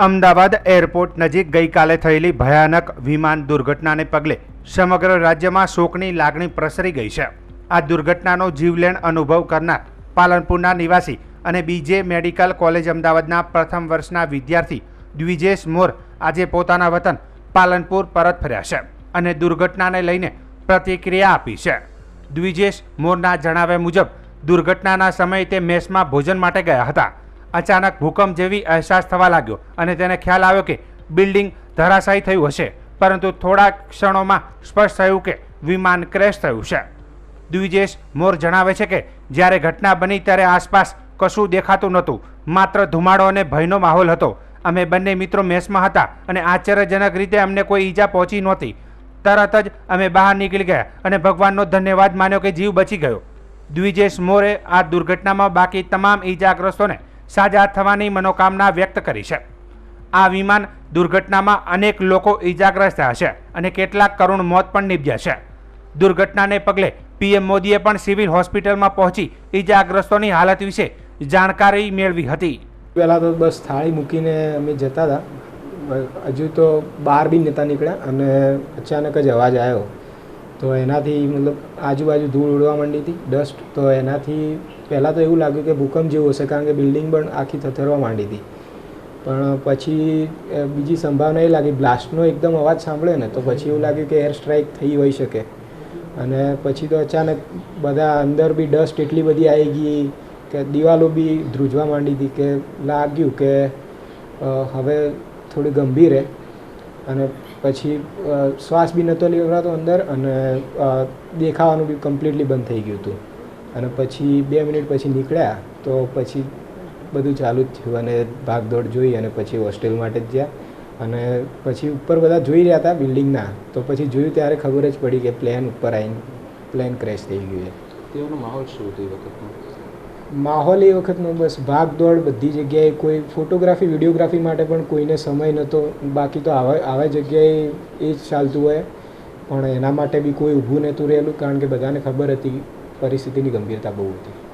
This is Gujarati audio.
અમદાવાદ એરપોર્ટ નજીક ગઈકાલે થયેલી ભયાનક વિમાન દુર્ઘટનાને પગલે સમગ્ર રાજ્યમાં શોકની લાગણી પ્રસરી ગઈ છે. આ દુર્ઘટનાનો જીવલેણ અનુભવ કરનાર પાલનપુરના નિવાસી અને બીજે મેડિકલ કોલેજ અમદાવાદના પ્રથમ વર્ષના વિદ્યાર્થી દ્વિજેશ મોર આજે પોતાના વતન પાલનપુર પરત ફર્યા છે અને દુર્ઘટનાને લઈને પ્રતિક્રિયા આપી છે. દ્વિજેશ મોરના જણાવ્યા મુજબ, દુર્ઘટનાના સમયે તે મેસમાં ભોજન માટે ગયા હતા. અચાનક ભૂકંપ જેવી અહેસાસ થવા લાગ્યો અને તેને ખ્યાલ આવ્યો કે બિલ્ડિંગ ધરાશાયી થયું હશે. પરંતુ થોડા ક્ષણોમાં સ્પષ્ટ થયું કે વિમાન ક્રેશ થયું છે. દ્વિજેશ મોર જણાવે છે કે જ્યારે ઘટના બની ત્યારે આસપાસ કશું દેખાતું નહોતું. માત્ર ધુમાડો અને ભયનો માહોલ હતો. અમે બંને મિત્રો મેસમાં હતા અને આશ્ચર્યજનક રીતે અમને કોઈ ઈજા પહોંચી નહોતી. તરત જ અમે બહાર નીકળી ગયા અને ભગવાનનો ધન્યવાદ માન્યો કે જીવ બચી ગયો. દ્વિજેશ મોરે આ દુર્ઘટનામાં બાકી તમામ ઈજાગ્રસ્તોને સાજા થવાની મનોકામના વ્યક્ત કરી છે. આ વિમાન દુર્ઘટનામાં અનેક લોકો ઈજાગ્રસ્ત છે અને કેટલાક કરુણ મોત પણ નીપજ્યા છે. દુર્ઘટનાને પગલે પીએમ મોદીએ પણ સિવિલ હોસ્પિટલમાં પહોંચી ઈજાગ્રસ્તોની હાલત વિશે જાણકારી મેળવી હતી. પહેલાં તો બસ થાળી મૂકીને અમે જતા હતા. હજુ તો બહાર બી નહોતા નીકળ્યા અને અચાનક જ અવાજ આવ્યો. તો એનાથી મતલબ આજુબાજુ ધૂળ ઉડવા માંડી હતી ડસ્ટ તો એનાથી પહેલાં તો એવું લાગ્યું કે ભૂકંપ જેવું હશે, કારણ કે બિલ્ડિંગ પણ આખી થથરવા માંડી હતી. પણ પછી બીજી સંભાવના એ લાગી બ્લાસ્ટનો એકદમ અવાજ સાંભળે ને, તો પછી એવું લાગ્યું કે એર સ્ટ્રાઇક થઈ હોઈ શકે. અને પછી તો અચાનક બધા અંદર બી ડસ્ટ એટલી બધી આવી ગઈ કે દિવાલો બી ધ્રુજવા માંડી હતી કે લાગ્યું કે હવે થોડી ગંભીર છે અને પછી શ્વાસ બી નહોતો લેવડાતો અંદર અને દેખાવાનું બી કમ્પ્લીટલી બંધ થઈ ગયું હતું. અને પછી બે મિનિટ પછી નીકળ્યા તો પછી બધું ચાલુ જ થયું અને ભાગદોડ જોઈ અને પછી હોસ્ટેલ માટે જ ગયા. અને પછી ઉપર બધા જોઈ રહ્યા હતા બિલ્ડિંગના. તો પછી જોયું ત્યારે ખબર જ પડી કે પ્લેન ઉપર આવીને પ્લેન ક્રેશ થઈ ગયું છે. તેઓનો માહોલ શું હતો એ વખતનો? માહોલ એ વખતનો બસ ભાગદોડ, બધી જગ્યાએ કોઈ ફોટોગ્રાફી, વિડીયોગ્રાફી માટે પણ કોઈને સમય નહોતો બાકી તો આવા આવા જગ્યાએ એ જ ચાલતું હોય. પણ એના માટે બી કોઈ ઊભું નહોતું રહેલું, કારણ કે બધાને ખબર હતી, પરિસ્થિતિની ગંભીરતા બહુ હતી.